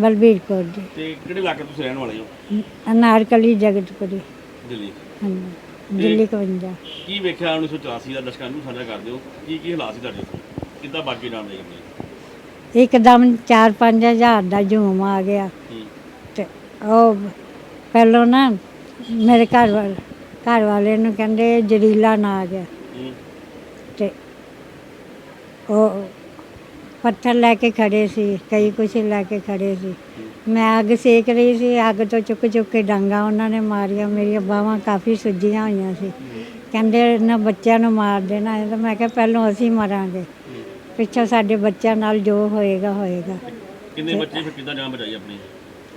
ਬਲਬੀਰ ਕੌਰ ਜੀ। ਤੇ ਕਿਹੜੇ ਇਲਾਕੇ ਤੁਸੀਂ ਰਹਿਣ ਵਾਲੇ ਹੋ? ਅਨਾਰਕਲੀ ਜਗਤਪੁਰੀ। ਦਿੱਲੀ। ਹਾਂਜੀ ਦਿੱਲੀ 51 ਕੀ ਵੇਖਿਆ 1984 ਦਾ ਦਸ਼ਕਾਂ ਨੂੰ ਸਾਂਝਾ ਕਰਦੇ ਹੋ? ਕੀ ਕੀ ਹਾਲਾਤ ਸੀ ਤੁਹਾਡੇ ਕਿੱਦਾਂ ਬਾਕੀ ਜਾਣਦੇ ਜੀ ਇੱਕਦਮ 4-5 ਹਜ਼ਾਰ ਦਾ ਝੂਮ ਆ ਗਿਆ। ਤੇ ਉਹ ਪਹਿਲੋਂ ਨਾ ਮੇਰੇ ਘਰ ਵਾਲ ਘਰ ਵਾਲੇ ਨੂੰ ਕਹਿੰਦੇ ਜ਼ਰੀਲਾ ਨਾ ਆ ਗਿਆ। ਤੇ ਉਹ ਪੱਥਰ ਲੈ ਕੇ ਖੜੇ ਸੀ ਕਈ ਕੁਛ ਲੈ ਕੇ ਖੜੇ ਸੀ। ਮੈਂ ਅੱਗ ਸੇਕ ਰਹੀ ਸੀ ਅੱਗ ਤੋਂ ਚੁੱਕ ਚੁੱਕ ਕੇ ਡਾਂਗਾ ਉਹਨਾਂ ਨੇ ਮਾਰੀਆਂ ਮੇਰੀਆਂ ਬਾਹਾਂ ਕਾਫੀ ਸੁੱਜੀਆਂ ਹੋਈਆਂ ਸੀ। ਕਹਿੰਦੇ ਇਹਨਾਂ ਬੱਚਿਆਂ ਨੂੰ ਮਾਰ ਦੇਣਾ ਹੈ ਤਾਂ ਮੈਂ ਕਿਹਾ ਪਹਿਲਾਂ ਅਸੀਂ ਮਰਾਂਗੇ। ਪਿੱਛੋਂ ਸਾਡੇ ਬੱਚਿਆਂ ਨਾਲ ਜੋ ਹੋਏਗਾ ਹੋਏਗਾ। ਕਿੰਨੇ ਬੱਚੇ ਫਿਰ ਕਿੱਦਾਂ ਜਾਨ ਬਚਾਈ ਆਪਣੀ?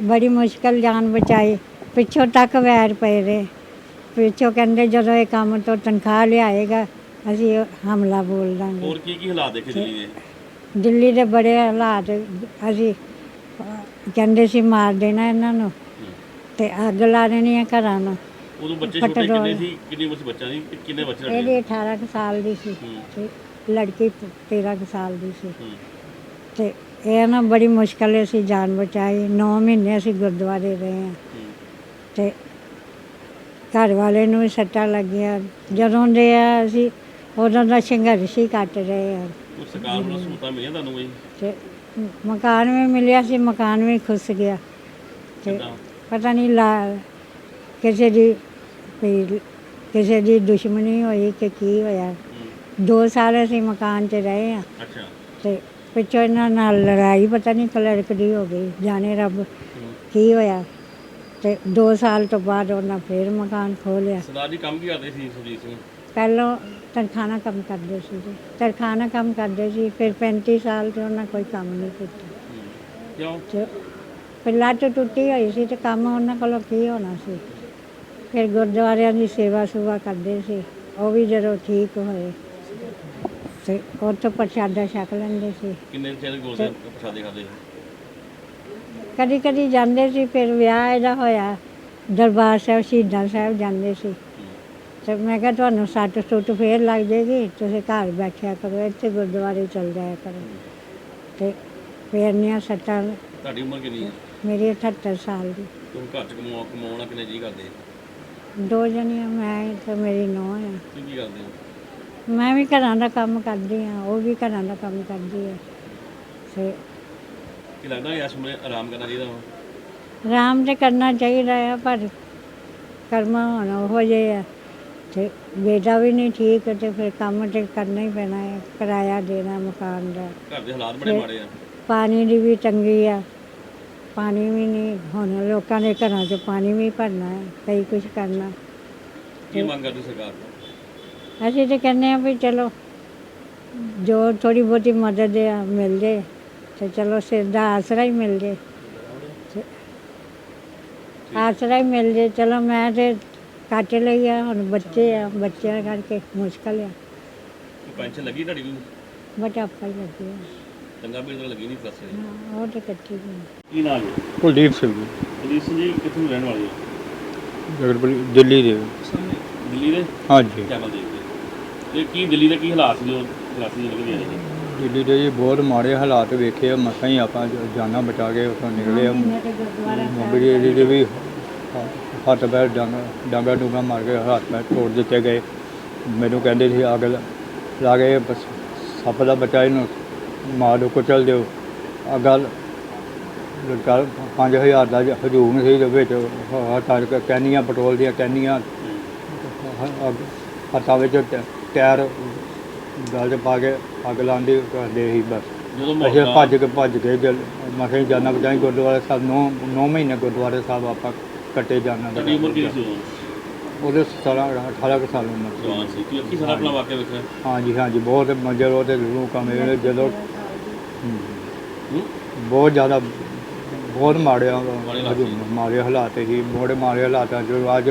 ਬੜੀ ਮੁਸ਼ਕਲ ਜਾਨ ਬਚਾਈ। ਪਿੱਛੋਂ ਤੱਕ ਵੈਰ ਪਏ ਰਹੇ। ਪਿੱਛੋਂ ਕਹਿੰਦੇ ਜਦੋਂ ਇਹ ਕੰਮ ਤੋਂ ਤਨਖਾਹ ਲਿਆਏਗਾ ਅਸੀਂ ਹਮਲਾ ਬੋਲ ਦਾਂਗੇ। ਹੋਰ ਕੀ ਕੀ ਹਾਲਾਤ ਦੇਖੇ ਦਿੱਲੀ ਦੇ ਦਿੱਲੀ ਦੇ ਬੜੇ ਹਾਲਾਤ ਅਸੀਂ ਕਹਿੰਦੇ ਸੀ ਮਾਰ ਦੇਣਾ ਇਹਨਾਂ ਨੂੰ ਤੇ ਅੱਗ ਲਾ ਦੇਣੀ ਹੈ ਘਰਾਂ ਨੂੰ। ਉਦੋਂ ਬੱਚੇ ਛੋਟੇ। ਕਿੰਨੇ ਸੀ? ਕਿੰਨੀ ਉਮਰ ਸੀ ਬੱਚਿਆਂ ਦੀ? ਤੇ ਕਿੰਨੇ ਬੱਚੇ ਤੁਹਾਡੇ? ਇਹਦੀ 18 ਕੁ ਸਾਲ ਦੀ ਸੀ। ਤੇ ਲੜਕੀ 13 ਕੁ ਸਾਲ ਦੀ ਸੀ। ਤੇ ਇਹ ਨਾ ਬੜੀ ਮੁਸ਼ਕਲ ਅਸੀਂ ਜਾਨ ਬਚਾਈ। 9 ਮਹੀਨੇ ਅਸੀਂ ਗੁਰਦੁਆਰੇ ਰਹੇ ਹਾਂ। ਤੇ ਘਰ ਵਾਲੇ ਨੂੰ ਵੀ ਸੱਟਾਂ ਲੱਗੀਆਂ। ਜਦੋਂ ਦੇ ਆ ਅਸੀਂ ਉਦੋਂ ਦਾ ਸੰਘਰਸ਼ ਹੀ ਕੱਟ ਰਹੇ ਹਾਂ। ਉਹ ਸਰਕਾਰ ਵੱਲੋਂ ਸਹੂਲਤਾਂ ਮਿਲੀਆਂ ਤੁਹਾਨੂੰ ਬਈ ਤੇ ਮ- ਮਕਾਨ ਵੀ ਮਿਲਿਆ ਸੀ ਮਕਾਨ ਵੀ ਖੁੱਸ ਗਿਆ। ਤੇ ਕਿੱਦਾਂ? ਪਤਾ ਨਹੀਂ ਲਾ ਕਿਸੇ ਦੀ ਕੋਈ ਕਿਸੇ ਦੀ ਦੁਸ਼ਮਣੀ ਹੋਈ ਕਿ ਕੀ ਹੋਇਆ। ਹੂੰ। ਦੋ ਸਾਲ ਅਸੀਂ ਮਕਾਨ 'ਚ ਰਹੇ ਆ ਅੱਛਾ। ਤੇ ਪਿੱਛੋਂ ਇਹਨਾਂ ਨਾਲ ਲੜਾਈ ਪਤਾ ਨਹੀਂ ਕਲਰਕ ਦੀ ਹੋ ਗਈ ਜਾਣੇ ਰੱਬ ਹੂੰ। ਕੀ ਹੋਇਆ। ਤੇ 2 ਸਾਲ ਤੋਂ ਬਾਅਦ ਉਹਨਾਂ ਫੇਰ ਮਕਾਨ ਖੋਲਿਆ ਸਰਦਾਰ ਜੀ ਕੰਮ ਕੀ ਕਰਦੇ ਸੀ ਸੁਰਜੀਤ ਸਿੰਘ? ਪਹਿਲਾਂ ਤਰਖਾਨਾ ਕੰਮ ਕਰਦੇ ਸੀ ਜੀ। ਤਰਖਾਨਾ ਕੰਮ ਕਰਦੇ ਸੀ ਫਿਰ 35 ਸਾਲ ਤੇ ਉਹਨਾਂ ਕੋਈ ਕੰਮ ਨਹੀਂ ਕੀਤਾ। ਕਿਉਂ? ਤੇ ਫਿਰ ਲੱਤ ਟੁੱਟੀ ਹੋਈ ਸੀ ਤੇ ਕੰਮ ਉਹਨਾਂ ਕੋਲੋਂ ਕੀ ਹੋਣਾ ਸੀ? ਫਿਰ ਗੁਰਦੁਆਰਿਆਂ ਦੀ ਸੇਵਾ ਸੁਵਾ ਕਰਦੇ ਸੀ ਉਹ ਵੀ ਜਦੋਂ ਠੀਕ ਹੋਏ ਤੇ ਉੱਥੋਂ ਪ੍ਰਸ਼ਾਦਾ ਛਕ ਲੈਂਦੇ ਸੀ। ਕਿੰਨੇ ਚਿਰ ਗੋਲਦੇ ਪ੍ਰਸ਼ਾਦੇ ਖਾਦੇ? ਕਦੀ ਕਦੀ ਜਾਂਦੇ ਸੀ ਫਿਰ ਵਿਆਹ ਇਹਦਾ ਹੋਇਆ ਦਰਬਾਰ ਸਾਹਿਬ ਸ਼ਹੀਦਾਂ ਸਾਹਿਬ ਜਾਂਦੇ ਸੀ। ਤੇ ਮੈਂ ਕਿਹਾ ਤੁਹਾਨੂੰ ਸੱਟ ਸੁੱਟ ਫੇਰ ਲੱਗ ਜਾਏਗੀ ਤੁਸੀਂ ਘਰ ਬੈਠਿਆ ਕਰੋ ਇੱਥੇ ਗੁਰਦੁਆਰੇ ਚਲ ਜਾਇਆ ਕਰੋ। ਤੇ ਫੇਰਨੀਆਂ ਸੱਟਾਂ ਤੁਹਾਡੀ ਉਮਰ ਕਿੰਨੀ ਹੈ? ਮੇਰੀ 78 ਸਾਲ ਦੀ। ਤੁਸੀਂ ਘਰ ਚ ਕਮਾ ਕਮਾਉਣਾ ਕਿੰਨੇ ਜੀ ਕਰਦੇ ਦੋ ਜਣੀਆਂ ਮੈਂ ਤੇ ਮੇਰੀ ਨੂੰਹ ਆ। ਤੁਸੀਂ ਕੀ ਕਰਦੇ ਹੋ? ਮੈਂ ਵੀ ਘਰਾਂ ਦਾ ਕੰਮ ਕਰਦੀ ਆ ਉਹ ਵੀ ਘਰਾਂ ਦਾ ਕੰਮ ਕਰਦੀ ਹੈ। ਤੇ ਕੀ ਲੱਗਦਾ ਇਸ ਸਮੇਂ ਆਰਾਮ ਕਰਨਾ ਚਾਹੀਦਾ ਵਾ? ਆਰਾਮ ਤੇ ਕਰਨਾ ਚਾਹੀਦਾ ਆ ਪਰ ਕਰਮਾ ਹੁਣ ਉਹੋ ਜਿਹੇ ਆ। ਤੇ ਬੇਟਾ ਵੀ ਨਹੀਂ ਠੀਕ ਤੇ ਫਿਰ ਕੰਮ ਤੇ ਕਰਨਾ ਹੀ ਪੈਣਾ ਹੈ ਕਿਰਾਇਆ ਦੇਣਾ ਮਕਾਨ ਦਾ। ਘਰ ਦੇ ਹਾਲਾਤ ਬੜੇ ਮਾੜੇ ਆ। ਪਾਣੀ ਦੀ ਵੀ ਤੰਗੀ ਆ। ਪਾਣੀ ਵੀ ਨਹੀਂ ਹੁਣ ਲੋਕਾਂ ਦੇ ਘਰਾਂ 'ਚ ਪਾਣੀ ਵੀ ਭਰਨਾ ਹੈ ਕਈ ਕੁਝ ਕਰਨਾ। ਕੀ ਮੰਗ ਕਰਦੀ ਸਰਕਾਰ ਤੋਂ? ਅਸੀਂ ਤੇ ਕਹਿੰਦੇ ਆ ਵੀ ਚਲੋ ਜੋ ਥੋੜੀ ਬਹੁਤੀ ਮਦਦ ਆ ਮਿਲ ਜੇ ਤੇ ਚਲੋ ਦਾ ਆਸਰਾ ਹੀ ਮਿਲ ਜੇ। ਆਸਰਾ ਹੀ ਮਿਲ ਜੇ ਚਲੋ ਮੈਂ ਤੇ ਕੱਟ ਲਈ ਆ ਹੁਣ ਬੱਚੇ ਆ ਬੱਚਿਆਂ ਕਰਕੇ ਮੁਸ਼ਕਲ ਆ। ਕੋਈ ਪੈਨਸ਼ਨ ਲੱਗੀ ਤੁਹਾਡੀ ਨੂੰ ਬਟ ਆਪਾਂ ਹੀ ਲੱਗੇ ਆ। ਚੰਗਾ ਬਿਲ ਤਾਂ ਲੱਗੀ ਨਹੀਂ ਫਸੇ ਹਾਂ, ਉਹ ਤੇ ਕੱਟੀ ਗਈ ਕੀ ਨਾਮ ਹੈ ਕੁਲਦੀਪ ਸਿੰਘ ਜੀ। ਅਜੀਤ ਸਿੰਘ ਜੀ ਕਿੱਥੋਂ ਦੇ ਰਹਿਣ ਵਾਲੇ ਹੋ? ਜਗਤਪੁਰੀ ਦਿੱਲੀ ਦੇ। ਦਿੱਲੀ ਦੇ? ਹਾਂਜੀ। ਕੈਮਲ ਦੇ ਤੇ ਕੀ ਦਿੱਲੀ ਦੇ ਕੀ ਹਾਲਾਤ ਜੋ ਹਾਲਾਤ ਨਿਕਲ ਗਏ ਨੇ ਦਿੱਲੀ ਦੇ ਜੀ ਬਹੁਤ ਮਾੜੇ ਹਾਲਾਤ ਵੇਖੇ ਆ ਮਸਾਂ ਹੀ ਆਪਾਂ ਜ- ਜਾਨਾਂ ਬਚਾ ਕੇ ਉੱਥੋਂ ਨਿਕਲੇ ਆ। ਇਹਨੇ ਤੇ ਗੁਰਦੁਆਰਾ ਮੁੰਬਈ ਦੇ ਵੀ ਹੱਥ ਪੈਰ ਡਾਂਗਾ ਡਾਂਗਾ ਡੂੰਗਾ ਮਾਰ ਕੇ ਹੱਥ ਪੈਰ ਤੋੜ ਦਿੱਤੇ ਗਏ। ਮੈਨੂੰ ਕਹਿੰਦੇ ਸੀ ਅੱਗ ਲ- ਕੇ ਬਸ ਸੱਪ ਦਾ ਬੱਚਾ ਇਹਨੂੰ ਮਾਰ ਦਿਓ ਕੁਚਲ ਦਿਓ। ਆ ਗੱਲ ਗੱਲ 5000 ਦਾ ਹਜੂਮ ਸੀ ਦੇ ਵਿੱਚ 'ਚ ਕੈਨੀਆਂ ਪੈਟਰੋਲ ਦੀਆਂ ਕੈਨੀਆਂ ਹੱਥਾਂ ਵਿੱਚ ਟਾਇਰ ਗਲ 'ਚ ਪਾ ਕੇ ਅੱਗ ਲਾਉਂਦੇ ਕਰਦੇ ਸੀ ਬਸ। ਜਦੋਂ ਅਸੀਂ ਭੱਜ ਕੇ ਭੱਜ ਕੇ ਜਲ ਮਸੇ ਜਾਣਾ ਬਚਾਈ ਗੁਰਦੁਆਰੇ ਸਾਹਿਬ ਨੌ ਨੌ ਮਹੀਨੇ ਗੁਰਦੁਆਰੇ ਸਾਹਿਬ ਆਪਾਂ ਕੱਟੇ ਜਾਣਾ ਤੁਹਾਡੀ ਉਮਰ ਕਿੰਨੀ ਸੀ ਉਦੋਂ? ਉਹਦੇ 17 18 ਕੁ ਸਾਲ ਉਮਰ ਸੀ। ਜਵਾਨ ਸੀ। ਕੀ ਅੱਖੀ ਸਾਰਾ ਆਪਣਾ ਵਾਕਿਆ ਵੇਖਿਆ ਹਾਂਜੀ ਹਾਂਜੀ ਬਹੁਤ ਮੰਜ਼ਰ ਉਹਦੇ ਲੋਕ ਕਮੇ ਜਦੋਂ ਹਮ, ਹੂੰ? ਬਹੁਤ ਜ਼ਿਆਦਾ ਬਹੁਤ ਮਾੜੇ ਮਾੜੇ ਹਾਲਾਤ ਸੀ। ਮਾੜੇ ਹਾਲਾਤ ਸੀ ਬੜੇ ਮਾੜੇ ਹਾਲਾਤਾਂ ਜੋ ਅੱਜ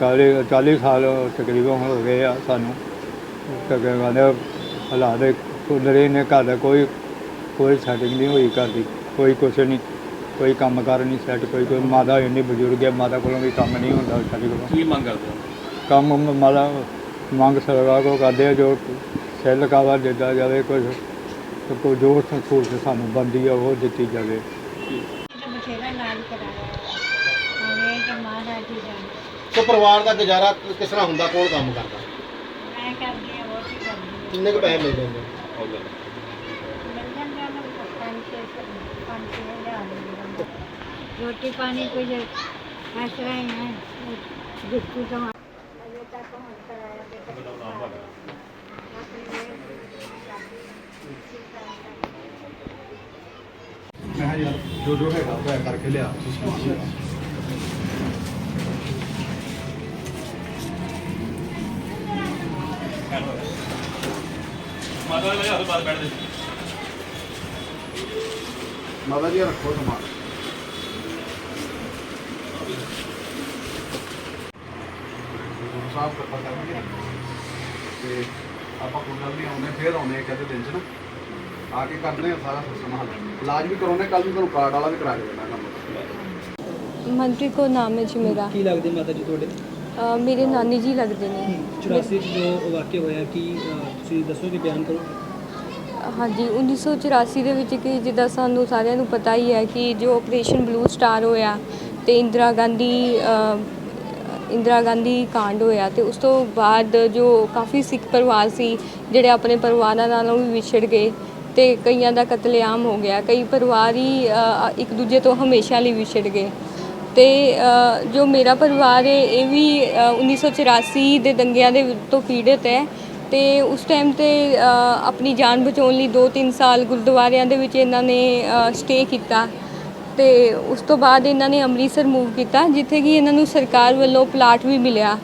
40 40 ਸਾਲ ਤਕਰੀਬਨ ਹੋ ਗਏ ਆ ਸਾਨੂੰ। ਤਕਰੀਬਨ ਹਾਲਾਤ ਕੁਦਰੇ ਨੇ ਘਰ ਦਾ ਕੋਈ ਕੋਈ ਸੈਟਿੰਗ ਨਹੀਂ ਹੋਈ ਘਰ ਦੀ ਕੋਈ ਕੁਛ ਨਹੀਂ। ਕੋਈ ਕੰਮ ਕਾਰ ਨਹੀਂ ਸੈੱਟ ਕੋਈ ਕੋਈ ਮਾਤਾ ਇੰਨੀ ਬਜ਼ੁਰਗ ਹੈ ਮਾਤਾ ਕੋਲੋਂ ਵੀ ਕੰਮ ਨਹੀਂ ਹੁੰਦਾ ਸਾਡੇ ਕੋਲੋਂ। ਕੀ ਮੰਗ ਕਰਦੇ ਹੋ? ਕੰਮ ਮ- ਮਾਲਾ ਮੰਗ ਸਰਕਾਰ ਕੋ ਕਰਦੇ ਆ ਜੋ ਸੈੱਲ ਕਾਵਾ ਦਿੱਤਾ ਜਾਵੇ ਕੁਝ ਤੇ ਕੋਈ ਜੋ ਸਹੂਲਤ ਸਾਨੂੰ ਬੰਦੀ ਆ ਉਹ ਦਿੱਤੀ ਜਾਵੇ। ਬਥੇਰਾ ਇਲਾਜ ਕਰਾਇਆ ਹਮੇ ਕਿ ਮਹਾਰਾਜ ਜੀ ਜਾਨ ਸੋ ਪਰਿਵਾਰ ਦਾ ਗੁਜ਼ਾਰਾ ਕਿਸ ਤਰ੍ਹਾਂ ਹੁੰਦਾ ਕੌਣ ਕੰਮ ਕਰਦਾ? ਮੈਂ ਕਰਦੀ ਹਾਂ ਉਹ ਕੀ ਕਰਦੀ ਕਿੰਨੇ ਕੁ ਪੈਸੇ ਮਿਲ ਜਾਂਦੇ ਹੋ ਗਿਆ ਮਿਲ ਜਾਂਦਾ ਨਾ ਪੰਜ ਛੇ ਸੌ- ਪੰਜ ਛੇ ਹਜ਼ਾਰ ਮਿਲ ਜਾਂਦਾ ਰੋਟੀ ਪਾਣੀ ਕੁਝ ਇਸ ਤਰ੍ਹਾਂ ਹੀ ਹੈ ਜਿੱਤੂ ਤੋਂ ਅਜੇ ਤੱਕ ਹੁਣ ਕਰਾਇਆ ਤੇ ਆਪਣੀ ਮਿਹਰ ਮੈਂ ਯਾਰ ਜੋ ਜੋ ਹੈਗਾ ਉਹ ਕਰਕੇ ਲਿਆ ਮਾਤਾ ਸਾਫ਼ ਕਰਪਾ ਕਰਾਂਗੇ ਤੇ ਆਪਾਂ ਗੱਲ ਨਹੀਂ ਆਉਣੇ ਫੇਰ ਇੱਕ ਅੱਧੇ ਦਿਨ ਚ ਨਾ। ਆ ਕੇ ਕਰਦੇ ਆ ਸਾਰਾ ਸਿਸਟਮ ਹੱਲ ਇਲਾਜ ਵੀ ਕਰਾਉਣੇ ਕੱਲ ਨੂੰ ਤੁਹਾਨੂੰ ਕਾਰਡ ਵਾਲਾ ਵੀ ਕਰਾ ਕੇ ਦੇਣਾ ਕੰਮ। ਮਨਪ੍ਰੀਤ ਕੌਰ ਨਾਮ ਹੈ ਜੀ ਮੇਰਾ। ਕੀ ਲੱਗਦੇ ਮਾਤਾ ਜੀ ਤੁਹਾਡੇ? ਅ, ਮੇਰੇ ਨਾਨੀ ਜੀ ਲੱਗਦੇ ਨੇ। 84 ਚ ਜੋ ਵਾਕਿਆ ਹੋਇਆ ਕੀ ਤੁਸੀਂ ਦੱਸੋਗੇ ਬਿਆਨ ਕਰੋ। ਹਾਂਜੀ 1984 ਦੇ ਵਿੱਚ ਕਿ ਜਿੱਦਾਂ ਸਾਨੂੰ ਸਾਰਿਆਂ ਨੂੰ ਪਤਾ ਹੀ ਹੈ ਕਿ ਜੋ ਆਪਰੇਸ਼ਨ ਬਲੂ ਸਟਾਰ ਹੋਇਆ ਤੇ ਇੰਦਰਾ ਗਾਂਧੀ ਅ, ਇੰਦਰਾ ਗਾਂਧੀ ਕਾਂਡ ਹੋਇਆ ਤੇ ਉਸ ਤੋਂ ਬਾਅਦ ਜੋ ਕਾਫੀ ਸਿੱਖ ਪਰਿਵਾਰ ਸੀ ਜਿਹੜੇ ਆਪਣੇ ਪਰਿਵਾਰਾਂ ਨਾਲੋਂ ਵੀ ਵਿਛੜ ਗਏ ਤੇ ਕਈਆਂ ਦਾ ਕਤਲੇਆਮ ਹੋ ਗਿਆ। ਕਈ ਪਰਿਵਾਰ ਹੀ ਅ, ਇੱਕ ਦੂਜੇ ਤੋਂ ਹਮੇਸ਼ਾ ਲਈ ਵਿਛੜ ਗਏ। ਤੇ ਅ, ਜੋ ਮੇਰਾ ਪਰਿਵਾਰ ਹੈ ਇਹ ਵੀ ਅ, 1984 ਦੇ ਦੰਗਿਆਂ ਦੇ ਤੋਂ ਪੀੜਤ ਹੈ ਤੇ ਉਸ ਟਾਈਮ ਤੇ ਅ, ਆਪਣੀ ਜਾਨ ਬਚਾਉਣ ਲਈ 2-3 ਸਾਲ ਗੁਰਦੁਆਰਿਆਂ ਦੇ ਵਿੱਚ ਇਹਨਾਂ ਨੇ ਸਟੇ ਕੀਤਾ। ਤੇ ਉਸ ਤੋਂ ਬਾਅਦ ਇਹਨਾਂ ਨੇ ਅੰਮ੍ਰਿਤਸਰ ਮੂਵ ਕੀਤਾ, ਜਿੱਥੇ ਕਿ ਇਹਨਾਂ ਨੂੰ ਸਰਕਾਰ ਵੱਲੋਂ ਪਲਾਟ ਵੀ ਮਿਲਿਆ।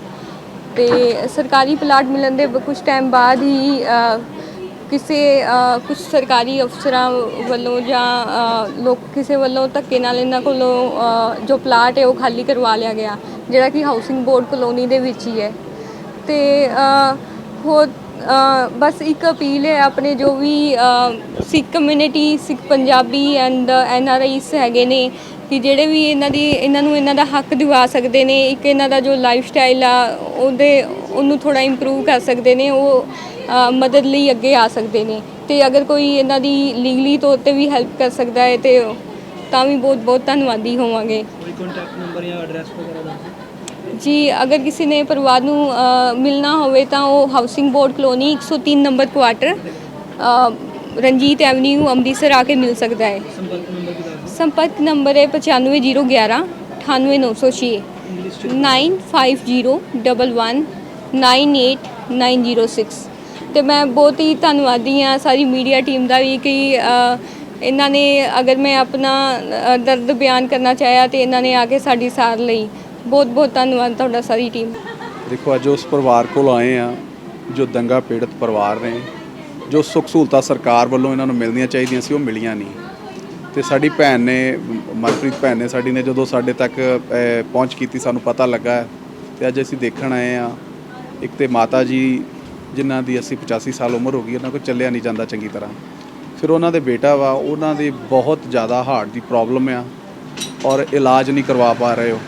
ਤੇ ਸਰਕਾਰੀ ਪਲਾਟ ਮਿਲਣ ਦੇ ਕੁਝ ਟਾਈਮ ਬਾਅਦ ਹੀ ਕਿਸੇ ਕੁਝ ਸਰਕਾਰੀ ਅਫਸਰਾਂ ਵੱਲੋਂ ਜਾਂ ਲੋਕ ਕਿਸੇ ਵੱਲੋਂ ਧੱਕੇ ਨਾਲ ਇਹਨਾਂ ਕੋਲੋਂ ਜੋ ਪਲਾਟ ਹੈ ਉਹ ਖਾਲੀ ਕਰਵਾ ਲਿਆ ਗਿਆ, ਜਿਹੜਾ ਕਿ ਹਾਊਸਿੰਗ ਬੋਰਡ ਕਲੋਨੀ ਦੇ ਵਿੱਚ ਹੀ ਹੈ। ਤੇ ਅ, ਹੋਰ ਬਸ ਇੱਕ ਅਪੀਲ ਹੈ ਆਪਣੇ ਜੋ ਵੀ Sikh community Sikh Punjabi and N R Is ਹੈਗੇ ਨੇ ਕਿ ਜਿਹੜੇ ਵੀ ਇਹਨਾਂ ਦੀ ਇਹਨਾਂ ਨੂੰ ਇਹਨਾਂ ਦਾ ਹੱਕ ਦਿਵਾ ਸਕਦੇ ਨੇ ਇੱਕ ਇਹਨਾਂ ਦਾ ਜੋ ਲਾਈਫ ਸਟਾਈਲ ਆ ਉਹਦੇ ਉਹਨੂੰ ਥੋੜਾ ਇੰਪਰੂਵ ਕਰ ਸਕਦੇ ਨੇ ਉਹ ਮਦਦ ਲਈ ਅੱਗੇ ਆ ਸਕਦੇ ਨੇ। ਤੇ ਅਗਰ ਕੋਈ ਇਹਨਾਂ ਦੀ ਲੀਗਲੀ ਤੌਰ ਤੇ ਵੀ ਹੈਲਪ ਕਰ ਸਕਦਾ ਹੈ ਤੇ ਤਾਂ ਵੀ ਬਹੁਤ ਬਹੁਤ ਧੰਨਵਾਦੀ ਹੋਵਾਂਗੇ। ਕੋਈ ਕੰਟੈਕਟ ਨੰਬਰ ਜਾਂ ਐਡਰੈਸ ਵਗੈਰਾ ਦੱਸੋ। ਜੀ ਅਗਰ ਕਿਸੇ ਨੇ ਪਰਿਵਾਰ ਨੂੰ ਮਿਲਣਾ ਹੋਵੇ ਤਾਂ ਉਹ housing board colony 103 number quarter Ranjit avenue Amritsar ਆ ਕੇ ਮਿਲ ਸਕਦਾ ਹੈ ਸੰਪਰਕ ਨੰਬਰ ਹੈ 95011 98906 ਇੰਗਲਿਸ਼ ਚ 9501198906 ਤੇ ਮੈਂ ਬਹੁਤ ਹੀ ਧੰਨਵਾਦੀ ਹਾਂ ਸਾਰੀ ਮੀਡੀਆ ਟੀਮ ਦਾ ਵੀ ਕਿ ਇਹਨਾਂ ਨੇ ਅਗਰ ਮੈਂ ਆਪਣਾ ਦਰਦ ਬਿਆਨ ਕਰਨਾ ਚਾਹਿਆ ਤੇ ਇਹਨਾਂ ਨੇ ਆ ਕੇ ਸਾਡੀ ਸਾਰ ਲਈ ਬਹੁਤ ਬਹੁਤ ਧੰਨਵਾਦ ਤੁਹਾਡਾ ਸਾਰੀ ਟੀਮ ਦੇਖੋ, ਅੱਜ ਉਸ ਪਰਿਵਾਰ ਕੋਲ ਆਏ ਆ ਜੋ ਦੰਗਾ ਪੀੜਤ ਪਰਿਵਾਰ ਨੇ, ਜੋ ਸੁੱਖ ਸਹੂਲਤਾਂ ਸਰਕਾਰ ਵੱਲੋਂ ਇਹਨਾਂ ਨੂੰ ਮਿਲਣੀਆਂ ਚਾਹੀਦੀਆਂ ਸੀ, ਉਹ ਮਿਲੀਆਂ ਨਹੀਂ। ਤੇ ਸਾਡੀ ਭੈਣ ਨੇ ਮਨਪ੍ਰੀਤ ਭੈਣ ਨੇ ਸਾਡੀ ਨੇ ਜਦੋਂ ਸਾਡੇ ਤੱਕ ਪਹੁੰਚ ਕੀਤੀ, ਸਾਨੂੰ ਪਤਾ ਲੱਗਾ। ਤੇ ਅੱਜ ਅਸੀਂ ਦੇਖਣ ਆਏ ਆ ਇੱਕ ਤੇ ਮਾਤਾ ਜੀ, ਜਿਨ੍ਹਾਂ ਦੀ 80 85 ਸਾਲ ਉਮਰ ਹੋ ਗਈ, ਉਹਨਾਂ ਕੋਲ ਚੱਲਿਆ ਨਹੀਂ ਜਾਂਦਾ ਚੰਗੀ ਤਰ੍ਹਾਂ। ਫਿਰ ਉਹਨਾਂ ਦੇ ਬੇਟਾ ਵਾ, ਉਹਨਾਂ ਦੀ ਬਹੁਤ ਜ਼ਿਆਦਾ ਹਾਰਟ ਦੀ ਪ੍ਰੋਬਲਮ ਆ, ਔਰ ਇਲਾਜ ਨਹੀਂ ਕਰਵਾ ਪਾ ਰਹੇ ਹੋ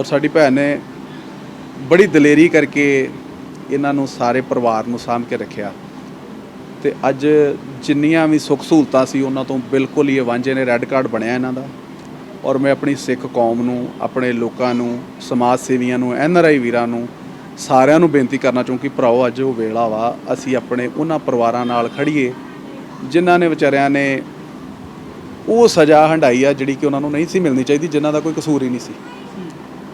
ਔਰ ਸਾਡੀ ਭੈਣ ਨੇ ਬੜੀ ਦਲੇਰੀ ਕਰਕੇ ਇਹਨਾਂ ਨੂੰ ਸਾਰੇ ਪਰਿਵਾਰ ਨੂੰ ਸਾਂਭ ਕੇ ਰੱਖਿਆ। ਤੇ ਅੱਜ ਜਿੰਨੀਆਂ ਵੀ ਸੁੱਖ ਸਹੂਲਤਾਂ ਸੀ ਉਹਨਾਂ ਤੋਂ ਬਿਲਕੁਲ ਹੀ ਵਾਂਝੇ ਨੇ ਰੈੱਡ ਕਾਰਡ ਬਣਿਆ ਇਹਨਾਂ ਦਾ। ਔਰ ਮੈਂ ਆਪਣੀ ਸਿੱਖ ਕੌਮ ਨੂੰ, ਆਪਣੇ ਲੋਕਾਂ ਨੂੰ, ਸਮਾਜ ਸੇਵੀਆਂ ਨੂੰ, ਐਨ ਆਰ ਆਈ ਵੀਰਾਂ ਨੂੰ ਸਾਰਿਆਂ ਨੂੰ ਬੇਨਤੀ ਕਰਨਾ ਚਾਹੁੰਦਾ ਕਿ ਭਰਾਓ, ਅੱਜ ਉਹ ਵੇਲਾ ਵਾ, ਅਸੀਂ ਆਪਣੇ ਉਹਨਾਂ ਪਰਿਵਾਰਾਂ ਨਾਲ ਖੜੀਏ ਜਿਨ੍ਹਾਂ ਨੇ ਵਿਚਾਰਿਆਂ ਨੇ ਉਹ ਸਜ਼ਾ ਹੰਡਾਈ ਆ ਜਿਹੜੀ ਕਿ ਉਹਨਾਂ ਨੂੰ ਨਹੀਂ ਸੀ ਮਿਲਣੀ ਚਾਹੀਦੀ, ਜਿਨ੍ਹਾਂ ਦਾ ਕੋਈ ਕਸੂਰ ਹੀ ਨਹੀਂ ਸੀ।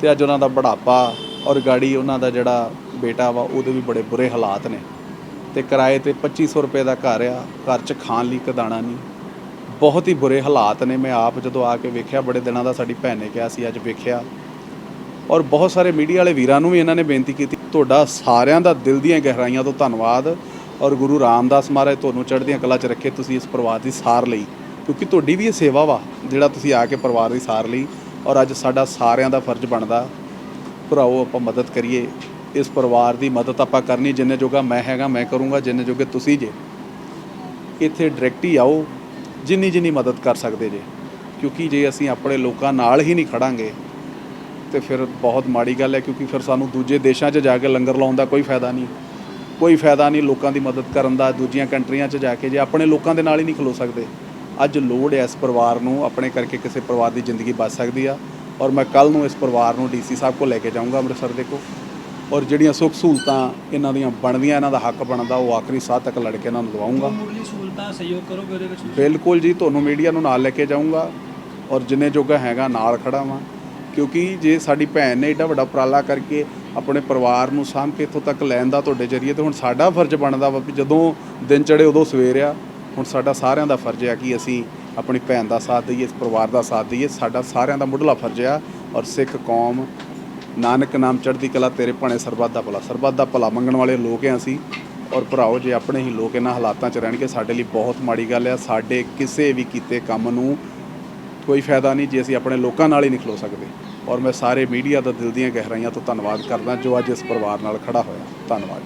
ਤੇ ਅੱਜ ਉਹਨਾਂ ਦਾ ਬੁਢਾਪਾ ਔਰ ਗਾੜੀ ਉਹਨਾਂ ਦਾ ਜਿਹੜਾ ਬੇਟਾ ਵਾ, ਉਹਦੇ ਵੀ ਬੜੇ ਬੁਰੇ ਹਾਲਾਤ ਨੇ। ਤੇ ਕਿਰਾਏ ਤੇ 2500 ਰੁਪਏ ਦਾ ਘਰ ਆ, ਘਰ 'ਚ ਖਾਣ ਲਈ ਕਦਾਣਾ ਨਹੀਂ। ਬਹੁਤ ਹੀ ਬੁਰੇ ਹਾਲਾਤ ਨੇ। ਮੈਂ ਆਪ ਜਦੋਂ ਆ ਕੇ ਵੇਖਿਆ, ਬੜੇ ਦਿਨਾਂ ਦਾ ਸਾਡੀ ਭੈਣ ਨੇ ਕਿਹਾ ਸੀ, ਅੱਜ ਵੇਖਿਆ। ਔਰ ਬਹੁਤ ਸਾਰੇ ਮੀਡੀਆ ਵਾਲੇ ਵੀਰਾਂ ਨੂੰ ਵੀ ਇਹਨਾਂ ਨੇ ਬੇਨਤੀ ਕੀਤੀ, ਤੁਹਾਡਾ ਸਾਰਿਆਂ ਦਾ ਦਿਲ ਦੀਆਂ ਗਹਿਰਾਈਆਂ ਤੋਂ ਧੰਨਵਾਦ ਔਰ ਗੁਰੂ ਰਾਮਦਾਸ ਮਹਾਰਾਜ ਤੁਹਾਨੂੰ ਚੜ੍ਹਦੀਆਂ ਕਲਾ 'ਚ ਰੱਖੇ ਤੁਸੀਂ ਇਸ ਪਰਿਵਾਰ ਦੀ ਸਾਰ ਲਈ। ਕਿਉਂਕਿ ਤੁਹਾਡੀ ਵੀ ਇਹ ਸੇਵਾ ਵਾ, ਜਿਹੜਾ ਤੁਸੀਂ ਆ ਕੇ ਪਰਿਵਾਰ ਦੀ ਸਾਰ ਲਈ ਔਰ ਅੱਜ ਸਾਡਾ ਸਾਰਿਆਂ ਦਾ ਫਰਜ਼ ਬਣਦਾ ਭਰਾਓ ਆਪਾਂ ਮਦਦ ਕਰੀਏ। ਇਸ ਪਰਿਵਾਰ ਦੀ ਮਦਦ ਆਪਾਂ ਕਰਨੀ, ਜਿੰਨੇ ਜੋਗਾ ਮੈਂ ਹੈਗਾ, ਮੈਂ ਕਰੂੰਗਾ, ਜਿੰਨੇ ਜੋਗੇ ਤੁਸੀਂ ਜੇ। ਇੱਥੇ ਡਾਇਰੈਕਟ ਹੀ ਆਓ, ਜਿੰਨੀ ਜਿੰਨੀ ਮਦਦ ਕਰ ਸਕਦੇ ਜੇ। ਕਿਉਂਕਿ ਜੇ ਅਸੀਂ ਆਪਣੇ ਲੋਕਾਂ ਨਾਲ ਹੀ ਨਹੀਂ ਖੜਾਂਗੇ, ਤੇ ਫਿਰ ਬਹੁਤ ਮਾੜੀ ਗੱਲ ਹੈ, ਕਿਉਂਕਿ ਫਿਰ ਸਾਨੂੰ ਦੂਜੇ ਦੇਸ਼ਾਂ 'ਚ ਜਾ ਕੇ ਲੰਗਰ ਲਾਉਣ ਦਾ ਕੋਈ ਫਾਇਦਾ ਨਹੀਂ। ਕੋਈ ਫਾਇਦਾ ਨਹੀਂ ਲੋਕਾਂ ਦੀ ਮਦਦ ਕਰਨ ਦਾ, ਦੂਜੀਆਂ ਕੰਟਰੀਆਂ 'ਚ ਜਾ ਕੇ ਜੇ ਆਪਣੇ ਲੋਕਾਂ ਦੇ ਨਾਲ ਹੀ ਨਹੀਂ ਖਲੋ ਸਕਦੇ। ਅੱਜ ਲੋੜ ਹੈ ਇਸ ਪਰਿਵਾਰ ਨੂੰ ਆਪਣੇ ਕਰਕੇ ਕਿਸੇ ਪਰਿਵਾਰ ਦੀ ਜ਼ਿੰਦਗੀ ਬਚ ਸਕਦੀ ਆ। ਔਰ ਮੈਂ ਕੱਲ ਨੂੰ ਇਸ ਪਰਿਵਾਰ ਨੂੰ ਡੀਸੀ ਸਾਹਿਬ ਕੋਲ ਲੈ ਕੇ ਜਾਊਂਗਾ ਅੰਮ੍ਰਿਤਸਰ ਦੇ ਕੋ ਔਰ ਜਿਹੜੀਆਂ ਸੁੱਖ ਸਹੂਲਤਾਂ ਇਹਨਾਂ ਦੀਆਂ ਬਣਦੀਆਂ ਇਹਨਾਂ ਦਾ ਹੱਕ ਬਣਦਾ ਉਹ ਆਖਰੀ ਸਾਹ ਤੱਕ ਲੜ ਕੇ ਇਹਨਾਂ ਨੂੰ ਦਵਾਊਂਗਾ ਮੁੱਢਲੀ ਸਹੂਲਤਾਂ ਸਹਿਯੋਗ ਕਰੋਗੇ ਉਹਦੇ ਵਿੱਚ ਬਿਲਕੁਲ ਜੀ ਤੁਹਾਨੂੰ ਮੀਡੀਆ ਨੂੰ ਨਾਲ ਲੈ ਕੇ ਜਾਊਂਗਾ। ਔਰ ਜਿੰਨੇ ਜੋਗਾ ਹੈਗਾ ਨਾਲ ਖੜਾ ਵਾਂ। ਕਿਉਂਕਿ ਜੇ ਸਾਡੀ ਭੈਣ ਨੇ ਏਡਾ ਵੱਡਾ ਉਪਰਾਲਾ ਕਰਕੇ ਆਪਣੇ ਪਰਿਵਾਰ ਨੂੰ ਸਾਂਭ ਕੇ ਇੱਥੋਂ ਤੱਕ ਲੈਣ ਦਾ ਤੁਹਾਡੇ ਜਰੀਏ ਤੇ ਹੁਣ ਸਾਡਾ ਫਰਜ਼ ਬਣਦਾ ਵਾ ਵੀ ਜਦੋਂ ਦਿਨ ਚੜੇ ਉਦੋਂ ਸਵੇਰ ਆ। ਹੁਣ ਸਾਡਾ ਸਾਰਿਆਂ ਦਾ ਫਰਜ਼ ਆ ਕਿ ਅਸੀਂ ਆਪਣੀ ਭੈਣ ਦਾ ਸਾਥ ਦਈਏ ਇਸ ਪਰਿਵਾਰ ਦਾ ਸਾਥ ਦਈਏ। ਸਾਡਾ ਸਾਰਿਆਂ ਦਾ ਮੁੱਢਲਾ ਫਰਜ਼ ਆ ਔਰ ਸਿੱਖ ਕੌਮ, ਨਾਨਕ ਨਾਮ ਚੜ੍ਹਦੀ ਕਲਾ ਤੇਰੇ ਭਾਣੇ ਸਰਬੱਤ ਦਾ ਭਲਾ। ਸਰਬੱਤ ਦਾ ਭਲਾ ਮੰਗਣ ਵਾਲੇ ਲੋਕ ਆ ਅਸੀਂ ਔਰ ਭਰਾਓ, ਜੇ ਆਪਣੇ ਹੀ ਲੋਕ ਇਹਨਾਂ ਹਾਲਾਤਾਂ 'ਚ ਰਹਿਣਗੇ, ਸਾਡੇ ਲਈ ਬਹੁਤ ਮਾੜੀ ਗੱਲ ਆ। ਸਾਡੇ ਕਿਸੇ ਵੀ ਕੀਤੇ ਕੰਮ ਨੂੰ ਕੋਈ ਫਾਇਦਾ ਨਹੀਂ ਜੇ ਅਸੀਂ ਆਪਣੇ ਲੋਕਾਂ ਨਾਲ ਹੀ ਨਹੀਂ ਖਲੋ ਸਕਦੇ। ਔਰ ਮੈਂ ਸਾਰੇ ਮੀਡੀਆ ਦਾ ਦਿਲ ਦੀਆਂ ਗਹਿਰਾਈਆਂ ਤੋਂ ਧੰਨਵਾਦ ਕਰਦਾ ਜੋ ਅੱਜ ਇਸ ਪਰਿਵਾਰ ਨਾਲ ਖੜਾ ਹੋਇਆ। ਧੰਨਵਾਦ।